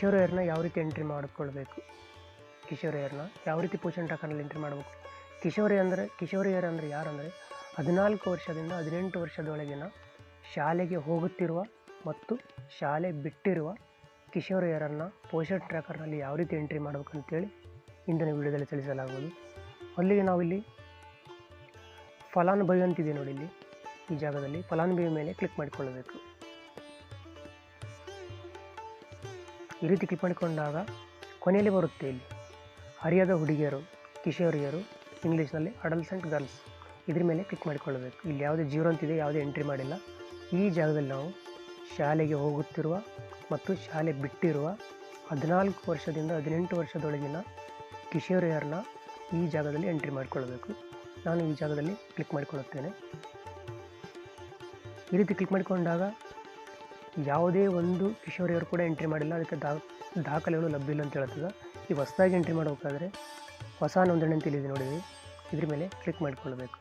ಕಿಶೋರಿಯರನ್ನ ಯಾವ ರೀತಿ ಎಂಟ್ರಿ ಮಾಡಿಕೊಳ್ಬೇಕು? ಕಿಶೋರಿಯರನ್ನ ಯಾವ ರೀತಿ ಪೋಷಣ್ ಟಾಕರ್ನಲ್ಲಿ ಎಂಟ್ರಿ ಮಾಡಬೇಕು? ಕಿಶೋರಿ ಅಂದರೆ ಕಿಶೋರಿಯರ್ ಅಂದರೆ ಯಾರಂದರೆ ಹದಿನಾಲ್ಕು ವರ್ಷದಿಂದ ಹದಿನೆಂಟು ವರ್ಷದೊಳಗಿನ ಶಾಲೆಗೆ ಹೋಗುತ್ತಿರುವ ಮತ್ತು ಶಾಲೆ ಬಿಟ್ಟಿರುವ ಕಿಶೋರಿಯರನ್ನು ಪೋಷಣ್ ಟ್ರ್ಯಾಕರ್ನಲ್ಲಿ ಯಾವ ರೀತಿ ಎಂಟ್ರಿ ಮಾಡಬೇಕು ಅಂತೇಳಿ ಇಂದಿನ ವಿಡಿಯೋದಲ್ಲಿ ತಿಳಿಸಲಾಗುವುದು. ಅಲ್ಲಿಗೆ ನಾವಿಲ್ಲಿ ಫಲಾನುಭವಿ ಅಂತಿದೆ ನೋಡಿ ಇಲ್ಲಿ, ಈ ಜಾಗದಲ್ಲಿ ಫಲಾನುಭವಿ ಮೇಲೆ ಕ್ಲಿಕ್ ಮಾಡಿಕೊಳ್ಳಬೇಕು. ಈ ರೀತಿ ಕ್ಲಿಕ್ ಮಾಡಿಕೊಂಡಾಗ ಕೊನೆಯಲ್ಲಿ ಬರುತ್ತೆ ಇಲ್ಲಿ. ಹರಿಯದ ಹುಡುಗಿಯರು, ಕಿಶೋರಿಯರು, ಇಂಗ್ಲೀಷ್ನಲ್ಲಿ ಅಡಲ್ಸೆಂಟ್ ಗರ್ಲ್ಸ್ ಇದ್ರ ಮೇಲೆ ಕ್ಲಿಕ್ ಮಾಡಿಕೊಳ್ಳಬೇಕು. ಇಲ್ಲಿ ಯಾವುದೇ ಜೀರೋ ಅಂತಿದೆ, ಯಾವುದೇ ಎಂಟ್ರಿ ಮಾಡಿಲ್ಲ. ಈ ಜಾಗದಲ್ಲಿ ನಾವು ಶಾಲೆಗೆ ಹೋಗುತ್ತಿರುವ ಮತ್ತು ಶಾಲೆ ಬಿಟ್ಟಿರುವ ಹದಿನಾಲ್ಕು ವರ್ಷದಿಂದ ಹದಿನೆಂಟು ವರ್ಷದೊಳಗಿನ ಕಿಶೋರಿಯರನ್ನ ಈ ಜಾಗದಲ್ಲಿ ಎಂಟ್ರಿ ಮಾಡಿಕೊಳ್ಳಬೇಕು. ನಾನು ಈ ಜಾಗದಲ್ಲಿ ಕ್ಲಿಕ್ ಮಾಡಿಕೊಳ್ಳುತ್ತೇನೆ. ಈ ರೀತಿ ಕ್ಲಿಕ್ ಮಾಡಿಕೊಂಡಾಗ ಯಾವುದೇ ಒಂದು ಕಿಶೋರಿಯವರು ಕೂಡ ಎಂಟ್ರಿ ಮಾಡಿಲ್ಲ, ಅದಕ್ಕೆ ದಾ, ದಾಖಲೆಗಳು ಇಲ್ಲ ಅಂತ ಹೇಳ್ತದೆ ಈ ಹೊಸದಾಗಿ ಎಂಟ್ರಿ ಮಾಡಬೇಕಾದ್ರೆ ಹೊಸ ನೋಂದಣಿ ಅಂತ ಇಲ್ಲಿದೆ ನೋಡಿದ್ವಿ. ಇದ್ರ ಮೇಲೆ ಕ್ಲಿಕ್ ಮಾಡಿಕೊಳ್ಬೇಕು.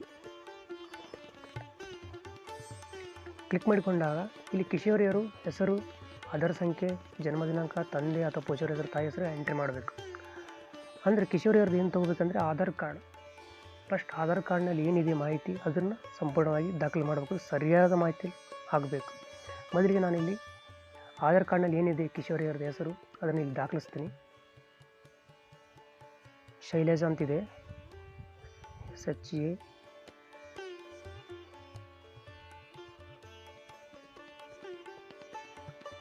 ಕ್ಲಿಕ್ ಮಾಡಿಕೊಂಡಾಗ ಇಲ್ಲಿ ಕಿಶೋರಿಯರು ಹೆಸರು, ಆಧಾರ್ ಸಂಖ್ಯೆ, ಜನ್ಮ ದಿನಾಂಕ, ತಂದೆ ಅಥವಾ ಪೋಷಕರ ಹೆಸರು, ತಾಯಿ ಹೆಸರು ಎಂಟ್ರಿ ಮಾಡಬೇಕು. ಅಂದರೆ ಕಿಶೋರಿಯವ್ರದ್ದು ಏನು ತೊಗೋಬೇಕಂದ್ರೆ ಆಧಾರ್ ಕಾರ್ಡ್. ಫಸ್ಟ್ ಆಧಾರ್ ಕಾರ್ಡ್ನಲ್ಲಿ ಏನಿದೆ ಮಾಹಿತಿ, ಅದನ್ನು ಸಂಪೂರ್ಣವಾಗಿ ದಾಖಲೆ ಮಾಡಬೇಕು. ಸರಿಯಾದ ಮಾಹಿತಿ ಆಗಬೇಕು. ಮೊದಲಿಗೆ ನಾನಿಲ್ಲಿ. ಆಧಾರ್ ಕಾರ್ಡ್ನಲ್ಲಿ ಏನಿದೆ ಕಿಶೋರಿಯವ್ರದ್ದು ಹೆಸರು, ಅದನ್ನು ಇಲ್ಲಿ ದಾಖಲಿಸ್ತೀನಿ. ಶೈಲೇಜ ಅಂತಿದೆ. ಎಸ್ ಎಚ್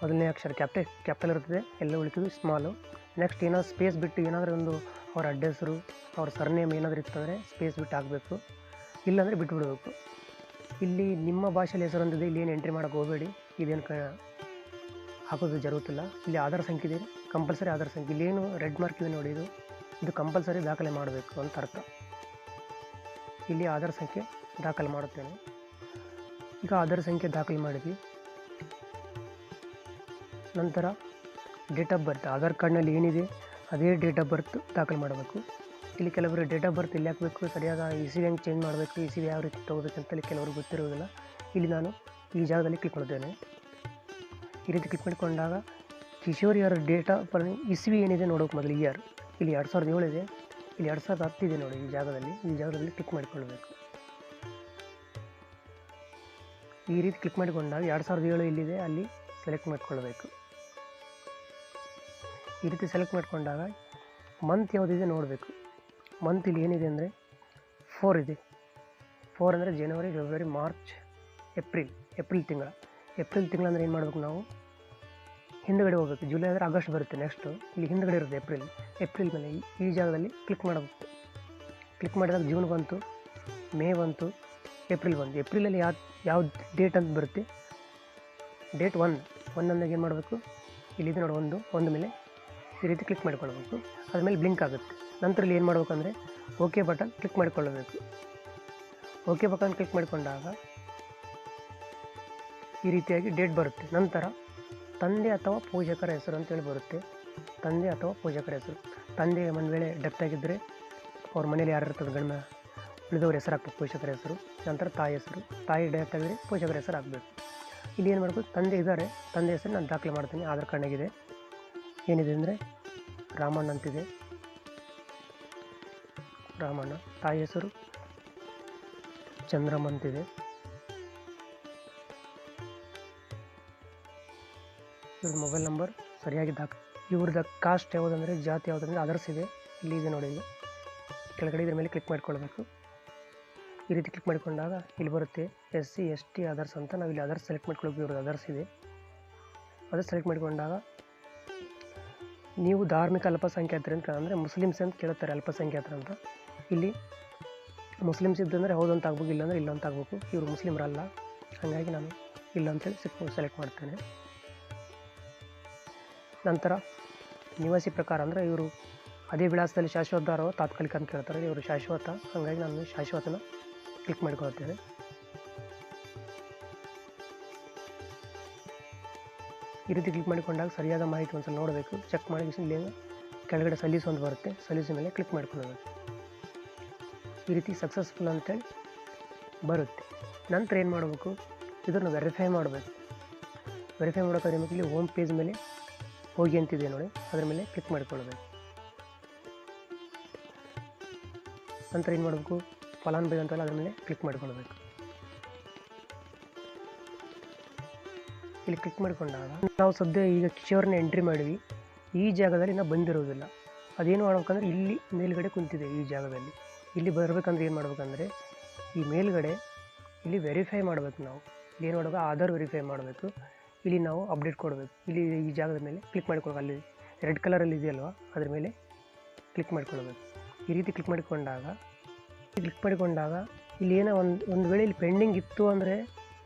ಮೊದಲನೇ ಅಕ್ಷರ ಕ್ಯಾಪ್ಟೆ ಕ್ಯಾಪಿಟಲ್ ಇರ್ತದೆ ಎಲ್ಲ ಉಳಿತೀವಿ ಸ್ಮಾಲು ನೆಕ್ಸ್ಟ್ ಏನಾದ್ರು ಸ್ಪೇಸ್ ಬಿಟ್ಟು ಏನಾದರೂ ಒಂದು ಅವ್ರ ಅಡ್ರೆಸ್ರು ಅವ್ರ ಸರ್ನೇಮ್ ಏನಾದರೂ ಇತ್ತಂದರೆ ಸ್ಪೇಸ್ ಬಿಟ್ಟು ಹಾಕಬೇಕು. ಇಲ್ಲಾಂದರೆ ಬಿಟ್ಬಿಡಬೇಕು. ಇಲ್ಲಿ ನಿಮ್ಮ ಭಾಷೆಯಲ್ಲಿ ಹೆಸರು ಅಂತಿದೆ, ಇಲ್ಲಿ ಏನು ಎಂಟ್ರಿ ಮಾಡೋಕ್ಕೆ ಹೋಗಬೇಡಿ. ಇದೇನು ಕ ಹಾಕೋದು ಜರುಗುತ್ತಿಲ್ಲ ಇಲ್ಲಿ ಆಧಾರ್ ಸಂಖ್ಯೆ ಇದೆ. ಕಂಪಲ್ಸರಿ ಆಧಾರ್ ಸಂಖ್ಯೆ. ಇಲ್ಲೇನು ರೆಡ್ ಮಾರ್ಕ್ ಇದೆ ನೋಡಿ ಇದು. ಇದು ಕಂಪಲ್ಸರಿ ದಾಖಲೆ ಮಾಡಬೇಕು ಅಂತ ಅರ್ಥ. ಇಲ್ಲಿ ಆಧಾರ್ ಸಂಖ್ಯೆ ದಾಖಲೆ ಮಾಡುತ್ತೇನೆ. ಈಗ ಆಧಾರ್ ಸಂಖ್ಯೆ ದಾಖಲೆ ಮಾಡಿದ್ವಿ. ನಂತರ ಡೇಟ್ ಆಫ್ ಬರ್ತ್. ಆಧಾರ್ ಕಾರ್ಡ್ನಲ್ಲಿ ಏನಿದೆ ಅದೇ ಡೇಟ್ ಆಫ್ ಬರ್ತ್ ದಾಖಲೆ ಮಾಡಬೇಕು. ಇಲ್ಲಿ ಕೆಲವರು ಡೇಟ್ ಆಫ್ ಬರ್ತ್ ಇಲ್ಲಿ ಹಾಕಬೇಕು, ಸರಿಯಾದ ಇ ಸಿ ಚೇಂಜ್ ಮಾಡಬೇಕು, ಇ ಸಿ ಯಾವ ರೀತಿ ತೊಗೋಬೇಕಂತೇಳಿ ಕೆಲವರು ಗೊತ್ತಿರೋದಿಲ್ಲ. ಇಲ್ಲಿ ನಾನು ಈ ಜಾಗದಲ್ಲಿ ಕ್ಲಿಕ್ ಮಾಡಿದ್ದೇನೆ ಈ ರೀತಿ ಕ್ಲಿಕ್ ಮಾಡಿಕೊಂಡಾಗ ಕಿಶೋರಿಯರ ಡೇಟಾ ಪರ್ ಇಸ್ವಿ ಏನಿದೆ ನೋಡೋಕೆ ಮೊದಲು ಇಯರ್ ಇಲ್ಲಿ ಎರಡು ಸಾವಿರದ ಏಳು ಇದೆ. ಇಲ್ಲಿ ಎರಡು ಸಾವಿರದ ಹತ್ತು ಇದೆ ನೋಡಿ ಈ ಜಾಗದಲ್ಲಿ. ಈ ಜಾಗದಲ್ಲಿ ಕ್ಲಿಕ್ ಮಾಡಿಕೊಳ್ಬೇಕು ಈ ರೀತಿ ಕ್ಲಿಕ್ ಮಾಡಿಕೊಂಡಾಗ ಎರಡು ಸಾವಿರದ ಏಳು ಇಲ್ಲಿದೆ. ಅಲ್ಲಿ ಸೆಲೆಕ್ಟ್ ಮಾಡಿಕೊಳ್ಬೇಕು ಈ ರೀತಿ ಸೆಲೆಕ್ಟ್ ಮಾಡಿಕೊಂಡಾಗ ಮಂತ್ ಯಾವುದಿದೆ ನೋಡಬೇಕು. ಮಂತ್ ಇಲ್ಲಿ ಏನಿದೆ ಅಂದರೆ ಫೋರ್ ಇದೆ. ಫೋರ್ ಅಂದರೆ ಜನವರಿ ಫೆಬ್ರವರಿ ಮಾರ್ಚ್ ಏಪ್ರಿಲ್ ಏಪ್ರಿಲ್ ತಿಂಗಳ. ಏಪ್ರಿಲ್ ತಿಂಗಳು ಅಂದರೆ ಏನು ಮಾಡಬೇಕು ನಾವು? ಹಿಂದುಗಡೆ ಹೋಗಬೇಕು. ಜುಲೈ ಅಂದರೆ ಆಗಸ್ಟ್ ಬರುತ್ತೆ ನೆಕ್ಸ್ಟು ಇಲ್ಲಿ ಹಿಂದುಗಡೆ ಇರುತ್ತೆ ಏಪ್ರಿಲ್. ಏಪ್ರಿಲ್ ಮೇಲೆ ಈ- ಜಾಗದಲ್ಲಿ ಕ್ಲಿಕ್ ಮಾಡಬೇಕು. ಕ್ಲಿಕ್ ಮಾಡಿದಾಗ ಜೂನ್ ಬಂತು, ಮೇ ಬಂತು, ಏಪ್ರಿಲ್ ಬಂತು. ಏಪ್ರಿಲಲ್ಲಿ ಯಾವ ಯಾವ ಡೇಟ್ ಅಂತ ಬರುತ್ತೆ? ಡೇಟ್ ಒನ್ ಒನ್ ಅಂದಾಗ ಏನು ಮಾಡಬೇಕು? ಇಲ್ಲಿದೆ ನೋಡಿ, ಒಂದು ಒಂದು ಮೇಲೆ ಈ ರೀತಿ ಕ್ಲಿಕ್ ಮಾಡಿಕೊಳ್ಬೇಕು. ಅದ್ಮೇಲೆ ಬ್ಲಿಂಕ್ ಆಗುತ್ತೆ. ನಂತರ ಇಲ್ಲಿ ಏನು ಮಾಡಬೇಕಂದ್ರೆ ಓಕೆ ಬಟನ್ ಕ್ಲಿಕ್ ಮಾಡಿಕೊಳ್ಳಬೇಕು. ಓಕೆ ಬಟನ್ ಕ್ಲಿಕ್ ಮಾಡಿಕೊಂಡಾಗ ಈ ರೀತಿಯಾಗಿ ಡೇಟ್ ಬರುತ್ತೆ. ನಂತರ ತಂದೆ ಅಥವಾ ಪೂಜಕರ ಹೆಸರು ಅಂತೇಳಿ ಬರುತ್ತೆ. ತಂದೆ ಅಥವಾ ಪೂಜಕರ ಹೆಸರು. ತಂದೆ ಒಂದು ವೇಳೆ ಡೆತ್ ಆಗಿದ್ದರೆ ಅವ್ರ ಮನೇಲಿ ಯಾರು ಇರ್ತದೆ ಗಂಡ ಉಳಿದವ್ರ ಹೆಸರು ಹಾಕ್ಬೇಕು ಪೋಷಕರ ಹೆಸರು. ನಂತರ ತಾಯಿ ಹೆಸರು. ತಾಯಿ ಡೆತ್ ಆಗಿದ್ರೆ ಪೋಷಕರ ಹೆಸರು ಹಾಕಬೇಕು ಇಲ್ಲಿ ಏನು ಮಾಡಬೇಕು? ತಂದೆ ಇದ್ದಾರೆ ತಂದೆ ಹೆಸರು ನಾನು ದಾಖಲೆ ಮಾಡ್ತೀನಿ. ಆಧಾರ್ ಕಾರ್ಡ್ನಾಗಿದೆ ಏನಿದೆ ಅಂದರೆ ರಾಮಣ್ಣ ಅಂತಿದೆ. ರಾಮಣ್ಣ. ತಾಯಿ ಹೆಸರು ಚಂದ್ರಮ್ಮ ಅಂತಿದೆ. ಇವ್ರ ಮೊಬೈಲ್ ನಂಬರ್ ಸರಿಯಾಗಿ ದಾಖ ಇವ್ರದ್ದು ಕಾಸ್ಟ್ ಯಾವುದಂದರೆ, ಜಾತಿ ಯಾವುದಂದರೆ ಅದರ್ಸ್ ಇದೆ. ಇಲ್ಲಿ ಇದೆ ನೋಡಿ ಇಲ್ಲಿ. ಕೆಳಗಡೆ ಇದ್ರ ಮೇಲೆ ಕ್ಲಿಕ್ ಮಾಡ್ಕೊಳ್ಬೇಕು. ಈ ರೀತಿ ಕ್ಲಿಕ್ ಮಾಡಿಕೊಂಡಾಗ ಇಲ್ಲಿ ಬರುತ್ತೆ S C S T others ಅಂತ. ನಾವು ಇಲ್ಲಿ ಅದರ್ಸ್ ಸೆಲೆಕ್ಟ್ ಮಾಡ್ಕೊಳ್ಬೇಕು. ಇವ್ರದ್ದು ಅದರ್ಸ್ ಇದೆ. ಅದರ್ ಸೆಲೆಕ್ಟ್ ಮಾಡಿಕೊಂಡಾಗ ನೀವು ಧಾರ್ಮಿಕ ಅಲ್ಪಸಂಖ್ಯಾತರು ಅಂತ ಅಂದರೆ ಮುಸ್ಲಿಮ್ಸ್ ಅಂತ ಕೇಳುತ್ತಾರೆ ಅಲ್ಪಸಂಖ್ಯಾತರು ಅಂತ. ಇಲ್ಲಿ ಮುಸ್ಲಿಮ್ಸ್ ಇದ್ದಂದರೆ ಹೌದು ಅಂತ ಆಗ್ಬೇಕು, ಇಲ್ಲ ಅಂದರೆ ಇಲ್ಲ ಅಂತ ಆಗಬೇಕು. ಇವರು ಮುಸ್ಲಿಮರಲ್ಲ. ಹಾಗಾಗಿ ನಾನು ಇಲ್ಲ ಅಂತೇಳಿ ಸೆಲೆಕ್ಟ್ ಮಾಡ್ತೇನೆ. ನಂತರ ನಿವಾಸಿ ಪ್ರಕಾರ ಅಂದರೆ ಇವರು ಅದೇ ವಿಳಾಸದಲ್ಲಿ ಶಾಶ್ವತದಾರೋ ತಾತ್ಕಾಲಿಕ ಅಂತ ಕೇಳ್ತಾರೆ. ಇವರು ಶಾಶ್ವತ. ಹಾಗಾಗಿ ನಾನು ಶಾಶ್ವತನ ಕ್ಲಿಕ್ ಮಾಡ್ಕೊಳ್ತೇನೆ. ಈ ರೀತಿ ಕ್ಲಿಕ್ ಮಾಡಿಕೊಂಡಾಗ ಸರಿಯಾದ ಮಾಹಿತಿ ಒಂದ್ಸಲ ನೋಡಬೇಕು. ಚೆಕ್ ಮಾಡಿ ಇಲ್ಲಿ ಕೆಳಗಡೆ ಸಲೀಸು ಒಂದು ಬರುತ್ತೆ. ಸಲೀಸಿನ ಮೇಲೆ ಕ್ಲಿಕ್ ಮಾಡ್ಕೊಳ್ಳಬೇಕು ಈ ರೀತಿ ಸಕ್ಸಸ್ಫುಲ್ ಅಂತೇಳಿ ಬರುತ್ತೆ. ನಂತರ ಏನು ಮಾಡಬೇಕು? ಇದನ್ನು ವೆರಿಫೈ ಮಾಡಬೇಕು. ವೆರಿಫೈ ಮಾಡೋಕ್ಕಾದ್ರೆ ನಿಮಗೆ ಇಲ್ಲಿ ಹೋಮ್ ಪೇಜ್ ಮೇಲೆ ಹೋಗಿ ಅಂತಿದೆ ನೋಡಿ. ಅದರ ಮೇಲೆ ಕ್ಲಿಕ್ ಮಾಡಿಕೊಳ್ಳಬೇಕು ನಂತರ ಏನು ಮಾಡಬೇಕು? ಫಲಾನುಭವಿ ಅಂತಲ್ಲ ಅದರ ಮೇಲೆ ಕ್ಲಿಕ್ ಮಾಡಿಕೊಳ್ಬೇಕು. ಇಲ್ಲಿ ಕ್ಲಿಕ್ ಮಾಡಿಕೊಂಡಾಗ ನಾವು ಸದ್ಯ ಈಗ ಕಿಶೋರ್ನ ಎಂಟ್ರಿ ಮಾಡಿವಿ ಈ ಜಾಗದಲ್ಲಿ ನಾವು ಬಂದಿರೋದಿಲ್ಲ. ಅದೇನು ಮಾಡ್ಬೇಕಂದ್ರೆ ಇಲ್ಲಿ ಮೇಲ್ಗಡೆ ಕುಂತಿದೆ ಈ ಜಾಗದಲ್ಲಿ. ಇಲ್ಲಿ ಬರಬೇಕಂದ್ರೆ ಏನು ಮಾಡ್ಬೇಕಂದ್ರೆ ಈ ಮೇಲ್ಗಡೆ ಇಲ್ಲಿ ವೆರಿಫೈ ಮಾಡಬೇಕು ನಾವು. ಇಲ್ಲಿ ಏನು ಮಾಡಬೇಕು? ಆಧಾರ್ ವೆರಿಫೈ ಮಾಡಬೇಕು. ಇಲ್ಲಿ ನಾವು ಅಪ್ಡೇಟ್ ಕೊಡಬೇಕು. ಇಲ್ಲಿ ಈ ಜಾಗದ ಮೇಲೆ ಕ್ಲಿಕ್ ಮಾಡಿಕೊಳ್ಳಬೇಕು ಅಲ್ಲಿ ರೆಡ್ ಕಲರಲ್ಲಿ ಇದೆಯಲ್ವ? ಅದ್ರ ಮೇಲೆ ಕ್ಲಿಕ್ ಮಾಡಿಕೊಳ್ಬೇಕು ಈ ರೀತಿ ಕ್ಲಿಕ್ ಮಾಡಿಕೊಂಡಾಗ ಕ್ಲಿಕ್ ಮಾಡಿಕೊಂಡಾಗ ಇಲ್ಲಿ ಏನೋ ಒಂದು ಒಂದು ವೇಳೆ ಇಲ್ಲಿ ಪೆಂಡಿಂಗ್ ಇತ್ತು ಅಂದರೆ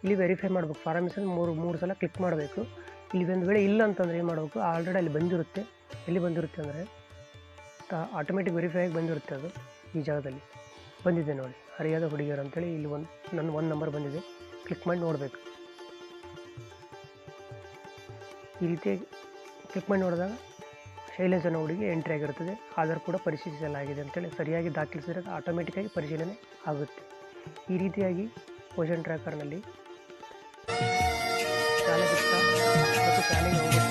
ಇಲ್ಲಿ ವೆರಿಫೈ ಮಾಡಬೇಕು. ಫಾರ್ಮೇಷನ್ ಮೂರು ಮೂರು ಸಲ ಕ್ಲಿಕ್ ಮಾಡಬೇಕು. ಇಲ್ಲಿ ಒಂದು ವೇಳೆ ಇಲ್ಲ ಅಂತಂದರೆ ಏನು ಮಾಡಬೇಕು? ಆಲ್ರೆಡಿ ಅಲ್ಲಿ ಬಂದಿರುತ್ತೆ. ಎಲ್ಲಿ ಬಂದಿರುತ್ತೆ ಅಂದರೆ ಆಟೋಮೆಟಿಕ್ ವೆರಿಫೈ ಆಗಿ ಬಂದಿರುತ್ತೆ ಅದು ಈ ಜಾಗದಲ್ಲಿ. ಬಂದಿದೆ ನೋಡಿ. ಹರಿಯಾದ ಹುಡುಗಿಯರು ಅಂತೇಳಿ ಇಲ್ಲಿ ಒಂದು, ನನ್ನ ಒಂದು ನಂಬರ್ ಬಂದಿದೆ. ಕ್ಲಿಕ್ ಮಾಡಿ ನೋಡಬೇಕು. ಈ ರೀತಿಯಾಗಿ ಕ್ಲಿಕ್ ಮಾಡಿ ನೋಡಿದಾಗ ಶೈಲೇಶ್ ಅನ್ನೋ ಹುಡುಗಿ ಎಂಟ್ರಿ ಆಗಿರುತ್ತದೆ. ಆಧಾರ್ ಕೂಡ ಪರಿಶೀಲಿಸಲಾಗಿದೆ ಅಂತೇಳಿ ಸರಿಯಾಗಿ ದಾಖಲಿಸಿದರೆ ಆಟೋಮೆಟಿಕ್ಕಾಗಿ ಪರಿಶೀಲನೆ ಆಗುತ್ತೆ. ಈ ರೀತಿಯಾಗಿ ಪೋಷನ್ ಟ್ರ್ಯಾಕರ್ನಲ್ಲಿ ಶಾಲೆ ಮತ್ತು